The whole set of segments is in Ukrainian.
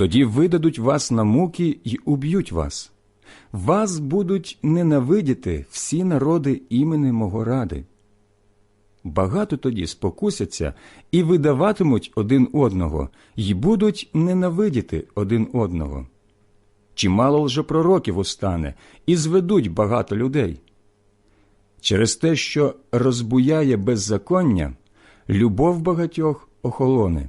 Тоді видадуть вас на муки й уб'ють вас. Вас будуть ненавидіти всі народи імени мого ради. Багато тоді спокусяться і видаватимуть один одного, й будуть ненавидіти один одного. Чимало лжепророків устане, і зведуть багато людей. Через те, що розбуяє беззаконня, любов багатьох охолоне.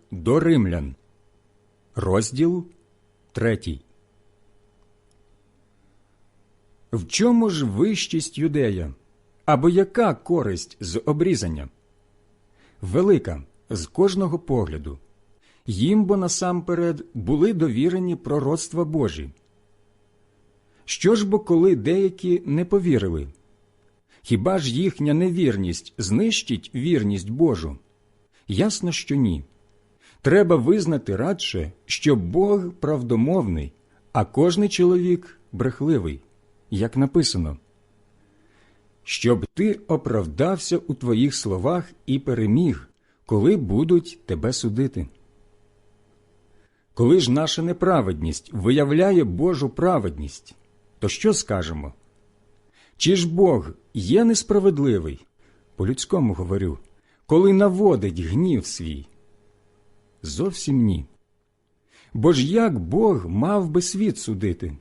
до римлян, розділ третій. В чому ж вищість юдея? Або яка користь з обрізання? Велика з кожного погляду. Їм бо насамперед були довірені пророцтва Божі. Що ж бо коли деякі не повірили? Хіба ж їхня невірність знищить вірність Божу? Ясно, що ні. Треба визнати радше, що Бог правдомовний, а кожний чоловік брехливий, як написано, щоб ти оправдався у твоїх словах і переміг, коли будуть тебе судити. Коли ж наша неправедність виявляє Божу праведність, то що скажемо? Чи ж Бог є несправедливий? По людському говорю коли наводить гнів свій? Зовсім ні. Бо ж як Бог мав би світ судити?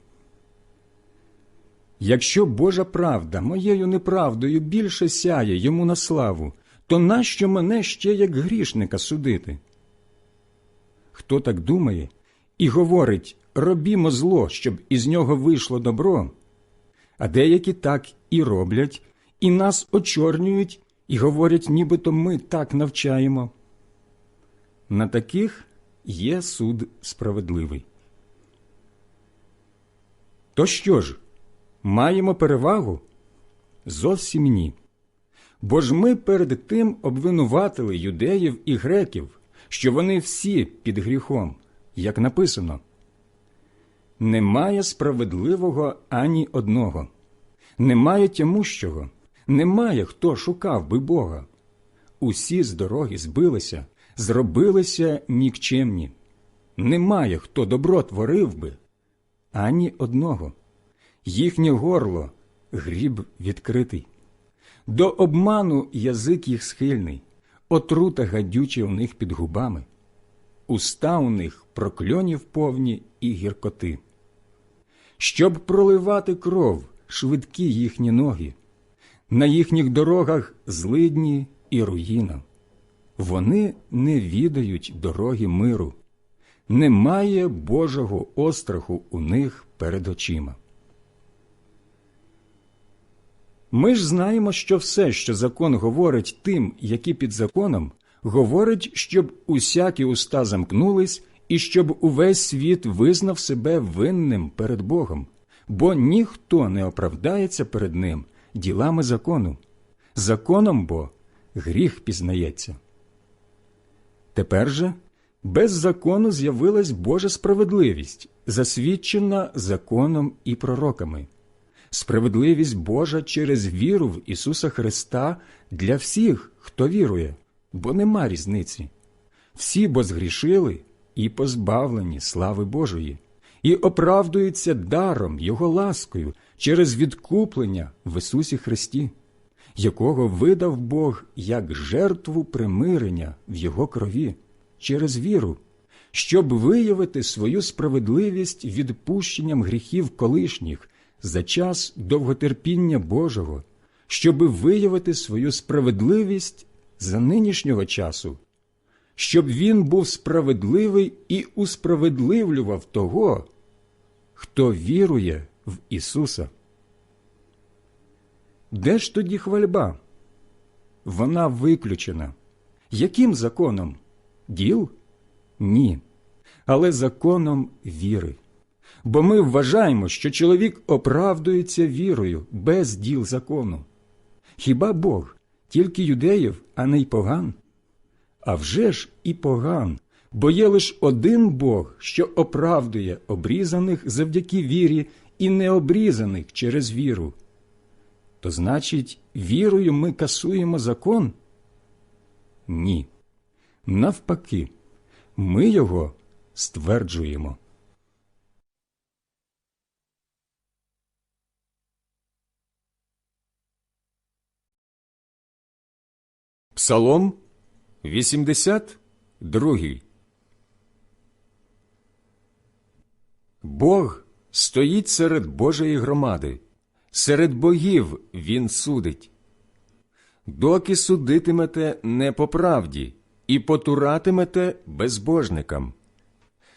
Якщо Божа правда моєю неправдою більше сяє йому на славу, то нащо мене ще як грішника судити? Хто так думає і говорить робімо зло, щоб із нього вийшло добро, а деякі так і роблять, і нас очорнюють і говорять, нібито ми так навчаємо. На таких є суд справедливий. То що ж, маємо перевагу? Зовсім ні. Бо ж ми перед тим обвинуватили юдеїв і греків, що вони всі під гріхом, як написано. Немає справедливого ані одного, немає тямущого, немає хто шукав би Бога. Усі з дороги збилися, зробилися нікчемні. Немає хто добро творив би, ані одного. Їхнє горло гріб відкритий. До обману язик їх схильний, отрута гадюча у них під губами, уста у них прокльонів повні і гіркоти. щоб проливати кров швидкі їхні ноги, на їхніх дорогах злидні і руїна. Вони не відають дороги миру, немає Божого остраху у них перед очима. Ми ж знаємо, що все, що закон говорить тим, які під законом, говорить, щоб усякі уста замкнулись і щоб увесь світ визнав себе винним перед Богом, бо ніхто не оправдається перед ним ділами закону. Законом бо гріх пізнається. Тепер же без закону з'явилась Божа справедливість, засвідчена законом і пророками. Справедливість Божа через віру в Ісуса Христа для всіх, хто вірує, бо нема різниці. Всі бо згрішили і позбавлені слави Божої, і оправдуються даром Його ласкою через відкуплення в Ісусі Христі, якого видав Бог як жертву примирення в Його крові через віру, щоб виявити свою справедливість відпущенням гріхів колишніх за час довготерпіння Божого, щоби виявити свою справедливість за нинішнього часу, щоб він був справедливий і усправедливлював того, хто вірує в Ісуса. Де ж тоді хвальба? Вона виключена. Яким законом? Діл? Ні. Але законом віри. Бо ми вважаємо, що чоловік оправдується вірою без діл закону. Хіба Бог тільки юдеїв, а не й поган? А вже ж і поган, бо є лиш один Бог, що оправдує обрізаних завдяки вірі і необрізаних через віру. То значить, вірою ми касуємо закон? Ні. Навпаки, ми його стверджуємо. Псалом 82 Бог стоїть серед Божої громади, серед богів Він судить. Доки судитимете не по правді і потуратимете безбожникам.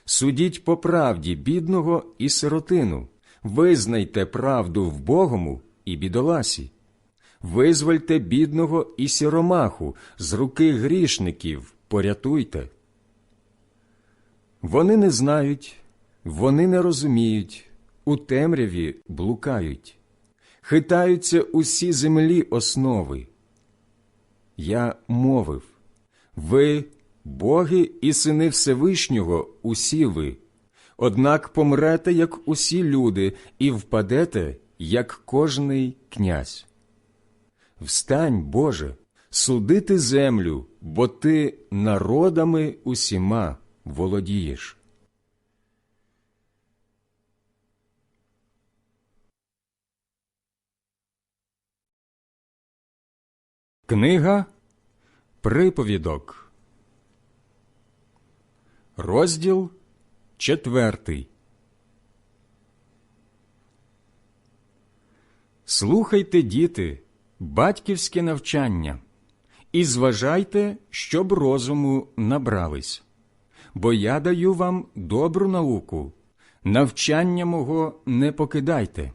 Судіть по правді бідного і сиротину, визнайте правду в Богому і бідоласі. Визвольте бідного і сіромаху з руки грішників, порятуйте. Вони не знають, вони не розуміють, у темряві блукають, хитаються усі землі основи. Я мовив ви, боги і сини Всевишнього, усі ви, однак помрете, як усі люди, і впадете, як кожний князь. Встань, Боже, судити землю, бо ти народами усіма володієш. Книга Приповідок, розділ четвертий. Слухайте, діти, батьківське навчання, і зважайте, щоб розуму набрались, бо я даю вам добру науку, навчання мого не покидайте.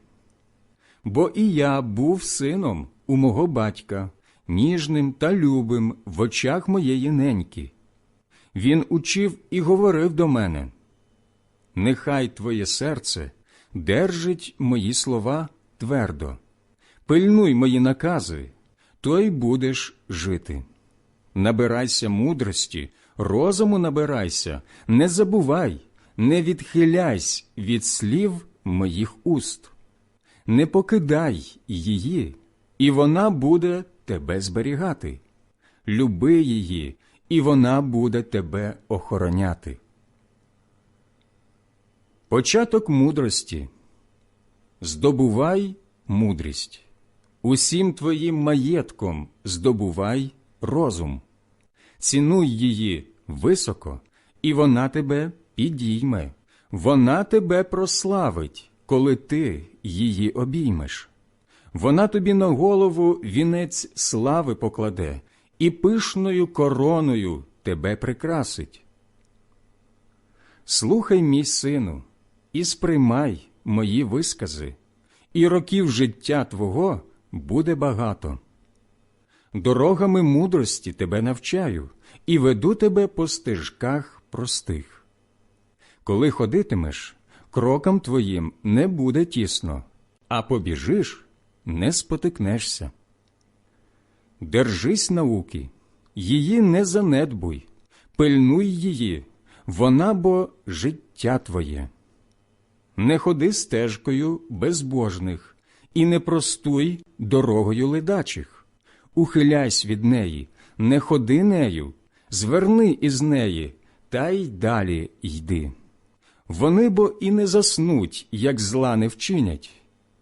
Бо і я був сином у мого батька, ніжним та любим в очах моєї неньки. Він учив і говорив до мене. Нехай твоє серце держить мої слова твердо пильнуй мої накази, то й будеш жити. Набирайся мудрості, розуму набирайся, не забувай, не відхиляйся від слів моїх уст, не покидай її, і вона буде тебе зберігати. Люби її, і вона буде тебе охороняти. Початок мудрості здобувай мудрість усім твоїм маєтком здобувай розум, цінуй її високо, і вона тебе підійме, вона тебе прославить, коли ти її обіймеш. Вона тобі на голову вінець слави покладе і пишною короною тебе прикрасить. Слухай, мій сину, і сприймай мої вискази, і років життя твого буде багато. Дорогами мудрості тебе навчаю і веду тебе по стежках простих. Коли ходитимеш, крокам твоїм не буде тісно, а побіжиш, не спотикнешся. Держись науки, її не занедбуй, пильнуй її, вона бо життя твоє. Не ходи стежкою безбожних і не простуй дорогою ледачих. Ухиляйсь від неї, не ходи нею, зверни із неї, та й далі йди. Вони бо і не заснуть, як зла не вчинять,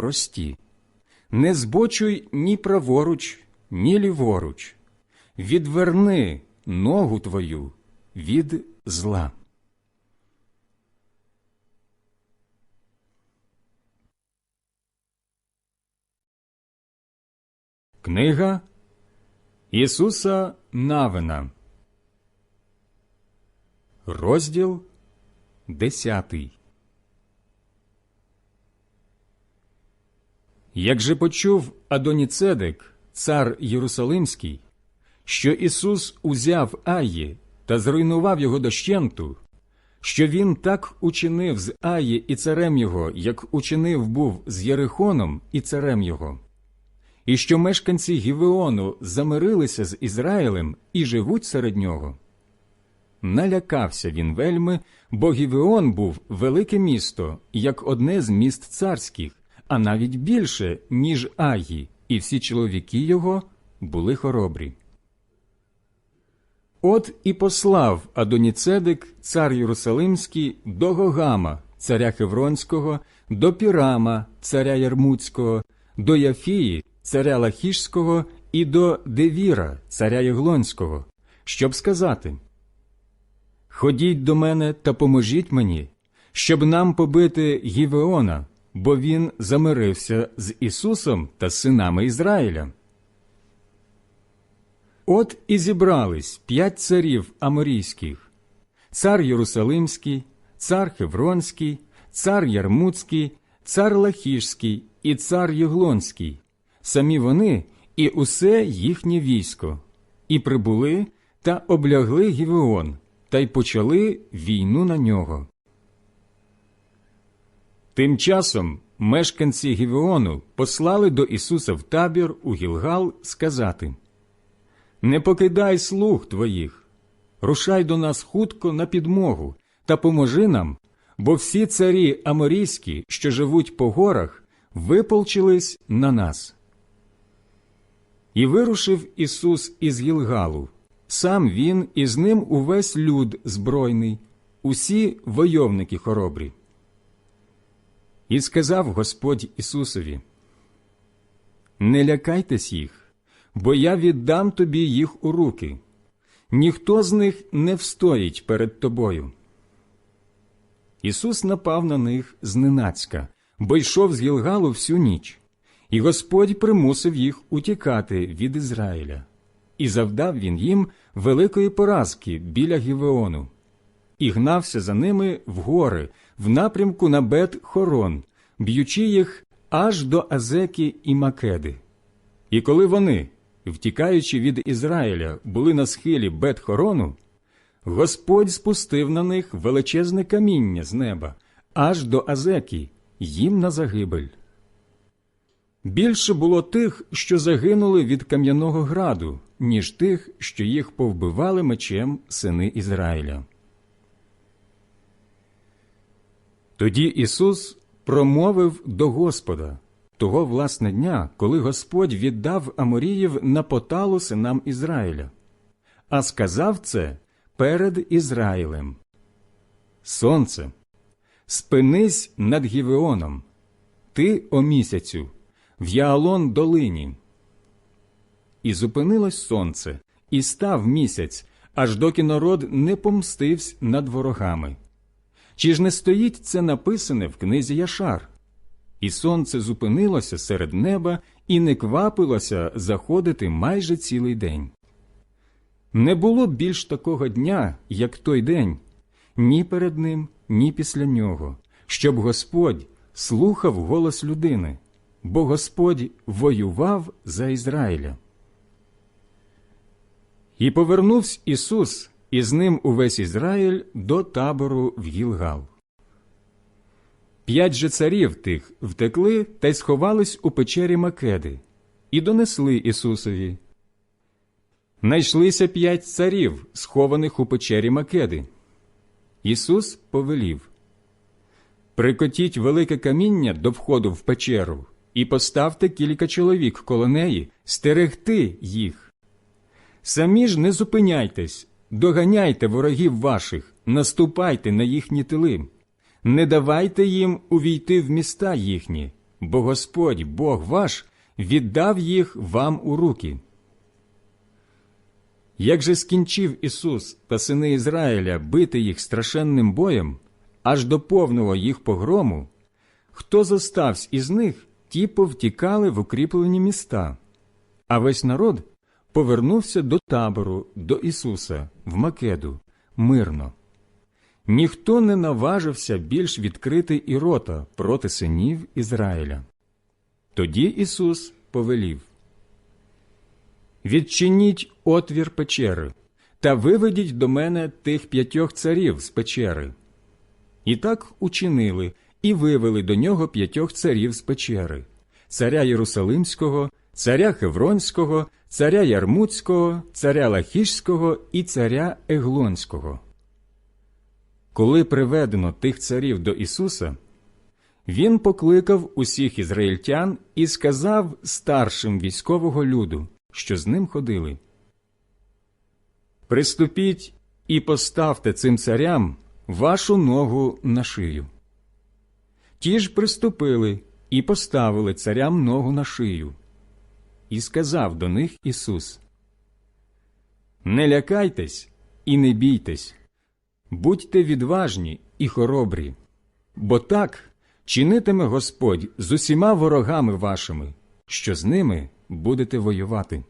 прості. Не збочуй ні праворуч, ні ліворуч. Відверни ногу твою від зла. Книга Ісуса Навина, розділ десятий. Як же почув Адоніцедек, цар Єрусалимський, що Ісус узяв Аї та зруйнував його дощенту, що він так учинив з Аї і царем його, як учинив був з Єрихоном і царем його, і що мешканці Гівеону замирилися з Ізраїлем і живуть серед нього. Налякався він вельми, бо Гівеон був велике місто, як одне з міст царських, а навіть більше, ніж Аї, і всі чоловіки його були хоробрі. От і послав Адоніцедек, цар Єрусалимський, до Гогама, царя Хевронського, до Пірама, царя Ярмуцького, до Яфії, царя Лахішського, і до Девіра, царя Єглонського, щоб сказати Ходіть до мене та поможіть мені, щоб нам побити Гівеона, бо він замирився з Ісусом та синами Ізраїля. От і зібрались п'ять царів аморійських цар Єрусалимський, цар Хевронський, цар Ярмуцький, цар Лахішський і цар Єглонський, самі вони і усе їхнє військо, і прибули та облягли Гівеон, та й почали війну на нього. Тим часом мешканці Гівеону послали до Ісуса в табір у Гілгал сказати Не покидай слуг твоїх, рушай до нас хутко на підмогу та поможи нам, бо всі царі аморійські, що живуть по горах, виполчились на нас. І вирушив Ісус із Гілгалу, сам він і з ним увесь люд збройний, усі войовники хоробрі. І сказав Господь Ісусові, Не лякайтесь їх, бо я віддам тобі їх у руки. Ніхто з них не встоїть перед тобою. Ісус напав на них зненацька, бо йшов з Гілгалу всю ніч, і Господь примусив їх утікати від Ізраїля, і завдав він їм великої поразки біля Гівеону, і гнався за ними в гори, в напрямку на бет Хорон, б'ючи їх аж до Азеки і Македи. І коли вони, втікаючи від Ізраїля, були на схилі бет Хорону, Господь спустив на них величезне каміння з неба, аж до Азеки, їм на загибель. Більше було тих, що загинули від кам'яного граду, ніж тих, що їх повбивали мечем сини Ізраїля. Тоді Ісус промовив до Господа того власне дня, коли Господь віддав Аморіїв на поталу синам Ізраїля, а сказав це перед Ізраїлем. Сонце, спинись над Гівеоном, ти, о місяцю, в Яалон долині. І зупинилось сонце, і став місяць, аж доки народ не помстився над ворогами. Чи ж не стоїть це написане в книзі Яшар? І сонце зупинилося серед неба і не квапилося заходити майже цілий день. Не було більш такого дня, як той день, ні перед ним, ні після нього, щоб Господь слухав голос людини, бо Господь воював за Ізраїля. І повернувся Ісус, і з ним увесь Ізраїль до табору в Гілгал. П'ять же царів тих втекли та й сховались у печері Македи, і донесли Ісусові. Найшлися п'ять царів, схованих у печері Македи. Ісус повелів Прикотіть велике каміння до входу в печеру і поставте кілька чоловік коло неї стерегти їх. Самі ж не зупиняйтесь, доганяйте ворогів ваших, наступайте на їхні тили, не давайте їм увійти в міста їхні, бо Господь, Бог ваш, віддав їх вам у руки. Як же скінчив Ісус та сини Ізраїля бити їх страшенним боєм, аж до повного їх погрому, хто зостався із них, ті повтікали в укріплені міста, а весь народ повернувся до табору, до Ісуса, в Македу, мирно. Ніхто не наважився більш відкрити і рота проти синів Ізраїля. Тоді Ісус повелів Відчиніть отвір печери та виведіть до мене тих п'ятьох царів з печери. І так учинили і вивели до нього п'ятьох царів з печери царя Єрусалимського, царя Хевронського, царя Ярмуцького, царя Лахішського і царя Еглонського. Коли приведено тих царів до Ісуса, він покликав усіх ізраїльтян і сказав старшим військового люду, що з ним ходили. Приступіть і поставте цим царям вашу ногу на шию. Ті ж приступили і поставили царям ногу на шию. І сказав до них Ісус: Не лякайтесь і не бійтесь, будьте відважні і хоробрі, бо так чинитиме Господь з усіма ворогами вашими, що з ними будете воювати.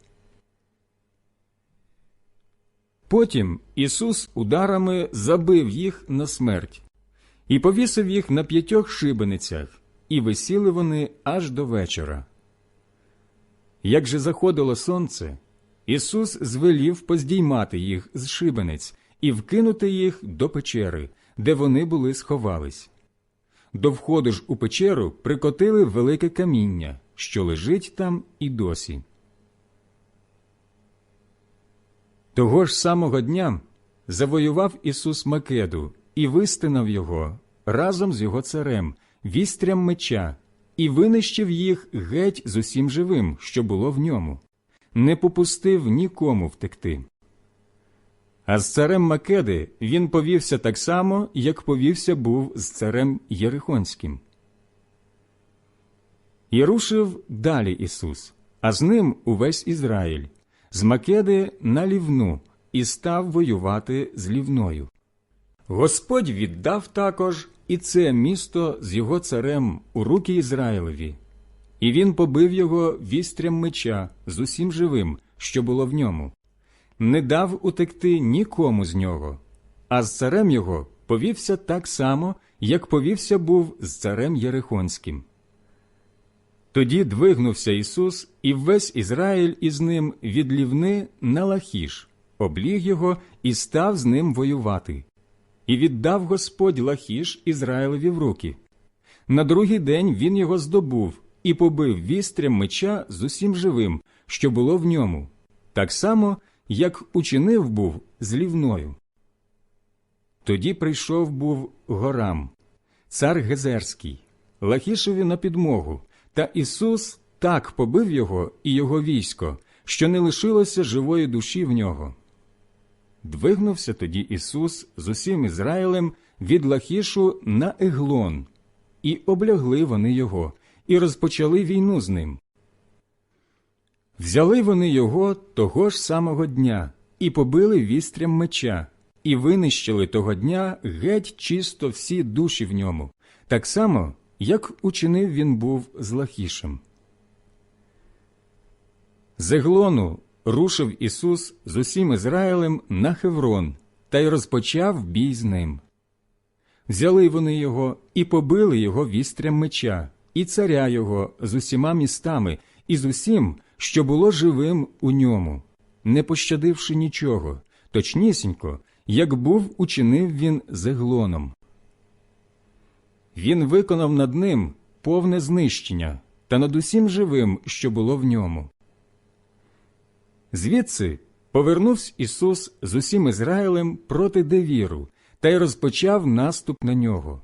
Потім Ісус ударами забив їх на смерть і повісив їх на п'ятьох шибеницях, і висіли вони аж до вечора. Як же заходило сонце, Ісус звелів поздіймати їх з шибениць і вкинути їх до печери, де вони були сховались. До входу ж у печеру прикотили велике каміння, що лежить там і досі. Того ж самого дня завоював Ісус Македу і вистинав його разом з його царем, вістрям меча, і винищив їх геть з усім живим, що було в ньому, не попустив нікому втекти. А з царем Македи він повівся так само, як повівся був з царем Єрихонським. І рушив далі Ісус, а з ним увесь Ізраїль, з Македи на лівну, і став воювати з лівною. Господь віддав також і це місто з його царем у руки Ізраїлеві, і він побив його вістрям меча з усім живим, що було в ньому, не дав утекти нікому з нього, а з царем його повівся так само, як повівся був з царем Єрихонським. Тоді двигнувся Ісус і весь Ізраїль із ним від лівни на Лахіш, обліг його і став з ним воювати. І віддав Господь Лахіш Ізраїлеві в руки. На другий день він його здобув і побив вістрям меча з усім живим, що було в ньому, так само, як учинив був з лівною. Тоді прийшов був Горам, цар Гезерський, Лахішеві на підмогу, та Ісус так побив його і його військо, що не лишилося живої душі в нього. Двигнувся тоді Ісус з усім Ізраїлем від Лахішу на Еглон, і облягли вони його, і розпочали війну з ним. Взяли вони його того ж самого дня і побили вістрям меча, і винищили того дня геть чисто всі душі в ньому, так само, як учинив він був з Лахішем. З Еглону рушив Ісус з усім Ізраїлем на Хеврон та й розпочав бій з ним. Взяли вони його і побили його вістрям меча, і царя його з усіма містами, і з усім, що було живим у ньому, не пощадивши нічого, точнісінько, як був учинив він з Еглоном. Він виконав над ним повне знищення та над усім живим, що було в ньому. Звідси повернувся Ісус з усім Ізраїлем проти Девіру та й розпочав наступ на нього.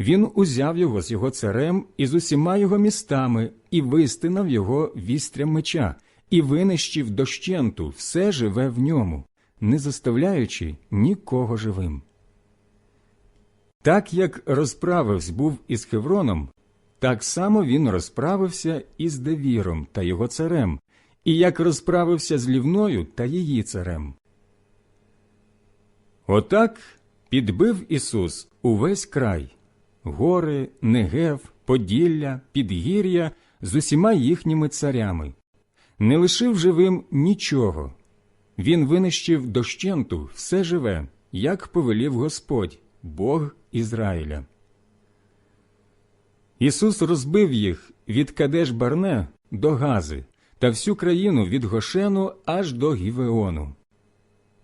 Він узяв його з його царем і з усіма його містами і вистинав його вістрям меча, і винищив дощенту все живе в ньому, не заставляючи нікого живим. Так як розправився був із Хевроном, так само він розправився із Девіром та його царем, і як розправився з Лівною та її царем. Отак підбив Ісус увесь край гори, Негев, Поділля, Підгір'я з усіма їхніми царями, не лишив живим нічого. Він винищив дощенту все живе, як повелів Господь, Бог Ізраїля. Ісус розбив їх від Кадеш Барне до Гази та всю країну від Гошену аж до Гівеону.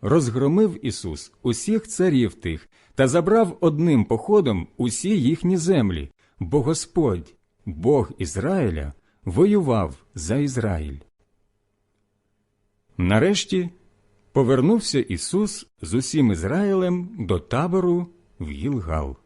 Розгромив Ісус усіх царів тих та забрав одним походом усі їхні землі, бо Господь, Бог Ізраїля, воював за Ізраїль. Нарешті повернувся Ісус з усім Ізраїлем до табору в Гілгал.